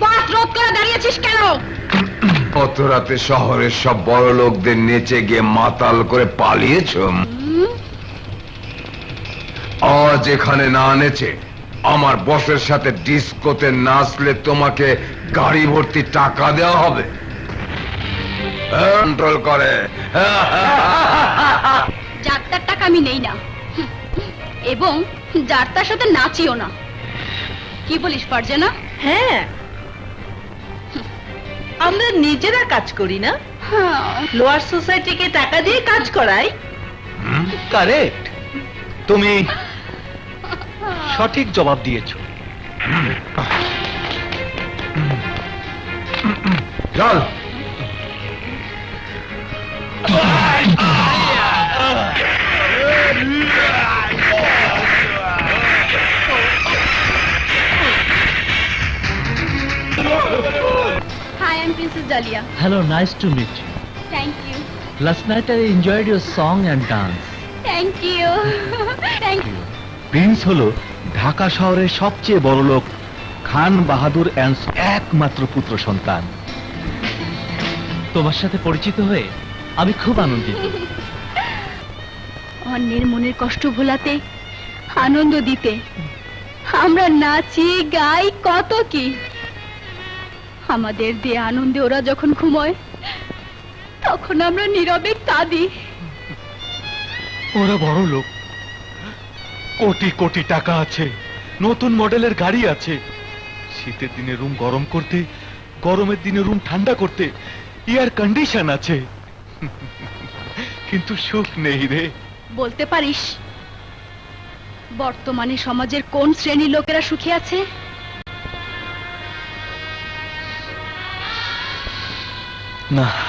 পথ রোধ করে দাঁড়িয়েছিস কেন? অত শহরের সব বড় লোকদের নেচে গিয়ে মাতাল করে পালিয়েছ। আজ এখানে না নেচে আমার বসের সাথে ডিস্কোতে নাচলে তোমাকে গাড়ি ভর্তি টাকা দেওয়া হবে। কন্ট্রোল করে। যাত্রার টাকা আমি নেই না। এবং যাত্রার সাথে নাচিও না। কি বলিস ফারজানা? হ্যাঁ। আমরা নিজেরা কাজ করি না। হ্যাঁ। লোয়ার সোসাইটিকে টাকা দিয়ে কাজ করাই। কারেক্ট। তুমি সঠিক জবাব দিয়েছ। চল। Am princess Dalia Hello, nice to meet you. Thank you Last night I enjoyed your song and dance. Thank you thank you prince হলো ঢাকা শহরের সবচেয়ে বড় লোক খান বাহাদুর অ্যান্স একমাত্র পুত্র সন্তান। তোমার সাথে পরিচিত হয়ে আমি খুব আনন্দিত। অন্যের মনের কষ্ট ভোলাতে আনন্দ দিতে আমরা নাচি গাই কত কি। আমাদের দিয়ে আনন্দে ওরা যখন ঘুমোয় তখন আমরা নীরবে কাঁদি। ওরা বড় লোক। কোটি কোটি টাকা আছে নতুন মডেলের গাড়ি আছে। শীতের দিনে রুম গরম করতে গরমের দিনে রুম ঠান্ডা করতে এয়ার কন্ডিশন আছে। কিন্তু সুখ নেই রে। বলতে পারিস বর্তমানে সমাজের কোন শ্রেণির লোকেরা সুখী আছে? না